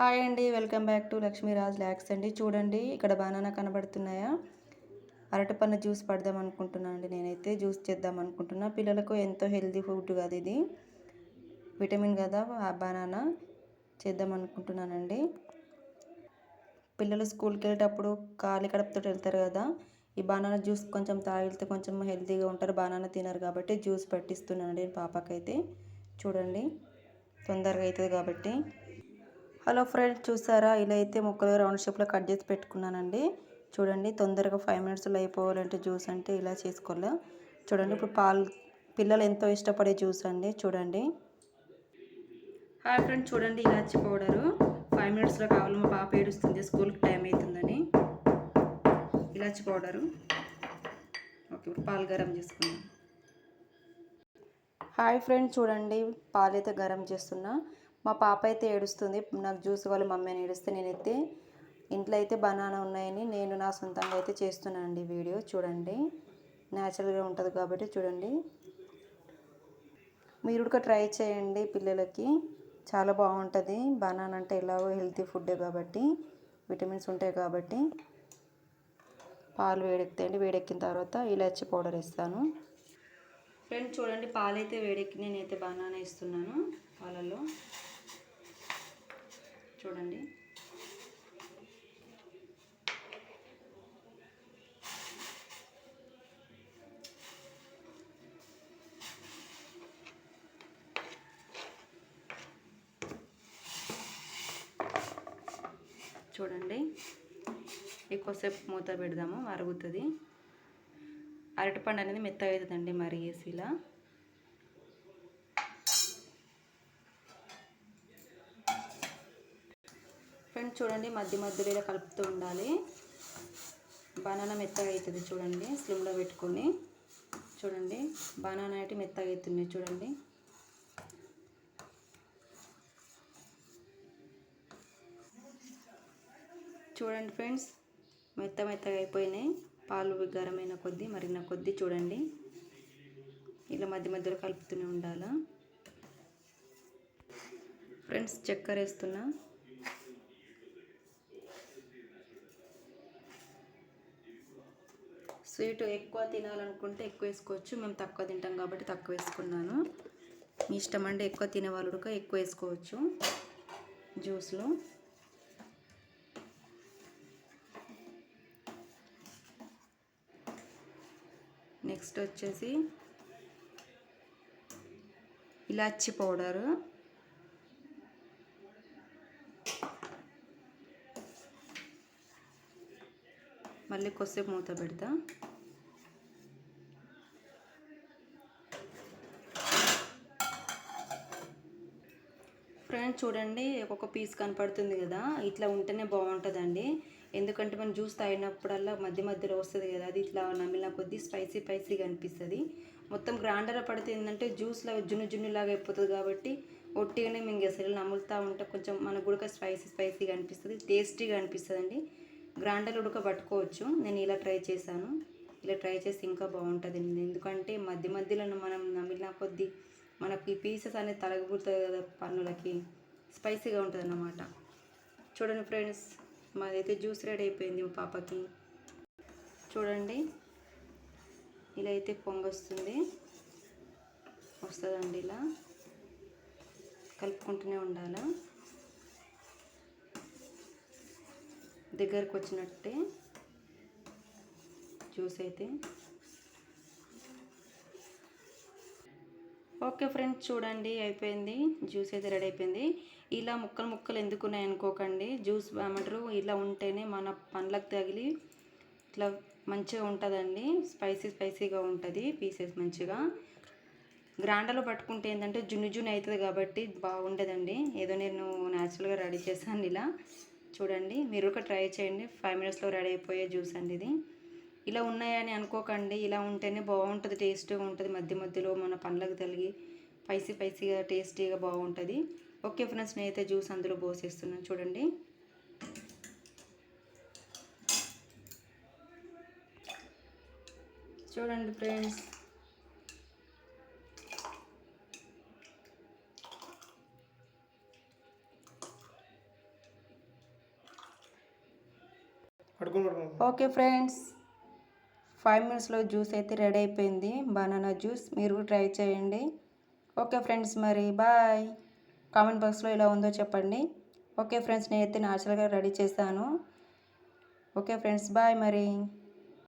Hi అండి welcome back to Lakshmiraj ల్యాక్స్ అండి. చూడండి ఇక్కడ బనానా కనబడుతున్నాయా? అరటిపండు జ్యూస్ పడదాం అనుకుంటున్నాను అండి నేనైతే. జ్యూస్ చేద్దాం అనుకుంటున్నా. పిల్లలకు ఎంతో హెల్దీ ఫుడ్ కదా ఇది. విటమిన్ కదా ఆ బనానా. చేద్దాం అనుకుంటున్నానండి. పిల్లలు స్కూల్కి వెళ్ళేటప్పుడు ఖాళీ కడుపుతో వెళ్తారు కదా. ఈ బనానా జ్యూస్ కొంచెం తాగితే కొంచెం హెల్తీగా ఉంటారు. బనానా తినరు కాబట్టి జ్యూస్ పట్టిస్తున్నానండి పాపకైతే. చూడండి తొందరగా అవుతుంది కాబట్టి. హలో ఫ్రెండ్స్ చూసారా? ఇలా అయితే ముక్కలు రౌండ్ షేప్లో కట్ చేసి పెట్టుకున్నానండి. చూడండి తొందరగా ఫైవ్ మినిట్స్లో అయిపోవాలంటే జ్యూస్ అంటే ఇలా చేసుకోలే చూడండి ఇప్పుడు పాలు పిల్లలు ఎంతో ఇష్టపడే జ్యూస్ అండి. చూడండి. హాయ్ ఫ్రెండ్స్ చూడండి ఇలాచి పౌడరు. ఫైవ్ మినిట్స్లో కావాలి. మా పాప ఏడుస్తుంది. స్కూల్కి టైం అవుతుందని. ఇలాచి పౌడరు. ఓకే ఇప్పుడు పాలు గరం చేసుకున్నాం హాయ్ ఫ్రెండ్స్ చూడండి పాలైతే గరం చేస్తున్నా. మా పాప అయితే ఏడుస్తుంది. నాకు జ్యూస్ వాళ్ళు మమ్మీ అని ఏడిస్తే నేనైతే ఇంట్లో అయితే బనానా ఉన్నాయని నేను నా సొంతంగా అయితే చేస్తున్నానండి వీడియో. చూడండి. న్యాచురల్గా ఉంటుంది కాబట్టి చూడండి. మీరు కూడా ట్రై చేయండి పిల్లలకి. చాలా బాగుంటుంది. బనానా అంటే ఎలాగో హెల్తీ ఫుడ్ కాబట్టి విటమిన్స్ ఉంటాయి కాబట్టి. పాలు వేడెక్కుతాయండి వేడెక్కిన తర్వాత ఇలాచి పౌడర్ ఇస్తాను ఫ్రెండ్స్ చూడండి పాలైతే వేడెక్కి నేనైతే బనానా ఇస్తున్నాను పాలలో చూడండి. చూడండి. ఎక్కువసేపు మూత పెడదాము మరుగుతుంది అరటిపండు అనేది మెత్తగా అవుతుందండి మరిగేసి ఇలా ఫ్రెండ్స్ చూడండి మధ్య మధ్యలో ఇలా కలుపుతూ ఉండాలి. బనానా మెత్తగా అవుతుంది చూడండి స్లిమ్లో పెట్టుకొని. చూడండి బనానా అయితే మెత్తగా అవుతున్నాయి చూడండి. చూడండి ఫ్రెండ్స్ మెత్త మెత్తగా అయిపోయినాయి. పాలు గరమైన కొద్దీ మరిగిన కొద్దీ చూడండి. ఇలా మధ్య మధ్యలో కలుపుతూనే ఉండాలా. ఫ్రెండ్స్ చక్కెర వేస్తున్నా. స్వీట్ ఎక్కువ తినాలనుకుంటే ఎక్కువ వేసుకోవచ్చు. మేము తక్కువ తింటాం కాబట్టి తక్కువ వేసుకున్నాను. మీ ఇష్టం అంటే ఎక్కువ తినేవాళ్ళు ఎక్కువ వేసుకోవచ్చు జ్యూస్లో. నెక్స్ట్ వచ్చేసి ఇలాచి పౌడరు. మళ్ళీ కొద్దిసేపు మూత పెడతా. ఫ్రెండ్స్ చూడండి ఒక్కొక్క పీస్ కనపడుతుంది కదా ఇట్లా ఉంటేనే బాగుంటుందండి. ఎందుకంటే మనం జ్యూస్ తాగినప్పుడల్లా మధ్య మధ్యలో వస్తుంది కదా అది ఇట్లా నమిలిన కొద్దీ స్పైసీ స్పైసీగా అనిపిస్తుంది మొత్తం గ్రాండర్ పడితే ఏంటంటే జ్యూస్లో జున్ను జున్నులాగా అయిపోతుంది కాబట్టి ఒట్టిగానే మేము అసలు నములుతూ ఉంటే కొంచెం మనకు కూడా స్పైసీ స్పైసీగా అనిపిస్తుంది టేస్టీగా అనిపిస్తుంది అండి గ్రాండర్ ఉడక పట్టుకోవచ్చు నేను ఇలా ట్రై చేశాను. ఇలా ట్రై చేస్తే ఇంకా బాగుంటుంది. ఎందుకంటే మధ్య మధ్యలో మనం నమిలిన కొద్దీ మనకి పీసెస్ అనేది తలగిపోతుంది కదా పన్నులకి. స్పైసీగా ఉంటుంది అన్నమాట చూడండి ఫ్రెండ్స్ మాదైతే జ్యూస్ రెడీ అయిపోయింది మా పాపకి. చూడండి ఇలా అయితే పొంగొస్తుంది. వస్తుందండి ఇలా. కలుపుకుంటూనే ఉండాలా. దగ్గరకు వచ్చినట్టే జ్యూస్ అయితే. ఓకే ఫ్రెండ్స్ చూడండి అయిపోయింది. జ్యూస్ అయితే రెడీ అయిపోయింది. ఇలా ముక్కలు ముక్కలు ఎందుకు ఉన్నాయి అనుకోకండి. జ్యూస్ ఏమంటారు? ఇలా ఉంటేనే మన పండ్లకు తగిలి ఇట్లా మంచిగా ఉంటుందండి. స్పైసీ స్పైసీగా ఉంటుంది పీసెస్ మంచిగా. గ్రాండర్లో పట్టుకుంటే ఏంటంటే జున్ను జున్ను అవుతుంది కాబట్టి బాగుండదండి. ఏదో నేను న్యాచురల్గా రెడీ చేశాను ఇలా. చూడండి మీరు ఒక ట్రై చేయండి. ఫైవ్ మినిట్స్లో రెడీ అయిపోయే జ్యూస్ అండి ఇది. ఇలా ఉన్నాయని అనుకోకండి. ఇలా ఉంటేనే బాగుంటుంది టేస్ట్గా ఉంటుంది. మధ్య మధ్యలో మన పండ్లకు తలిగి స్పైసీ స్పైసీగా టేస్టీగా బాగుంటుంది. ఓకే ఫ్రెండ్స్ నేనైతే జ్యూస్ అందులో పోసేస్తున్నాను. చూడండి. చూడండి ఫ్రెండ్స్. Okay friends. ఫైవ్ మినిట్స్లో జ్యూస్ అయితే రెడీ అయిపోయింది. బనానా జ్యూస్ మీరు కూడా ట్రై చేయండి. ఓకే ఫ్రెండ్స్ మరి బాయ్ కామెంట్ బాక్స్లో ఎలా ఉందో చెప్పండి. ఓకే ఫ్రెండ్స్ నేనైతే న్యాచురల్గా రెడీ చేశాను. ఓకే ఫ్రెండ్స్ బాయ్ మరి.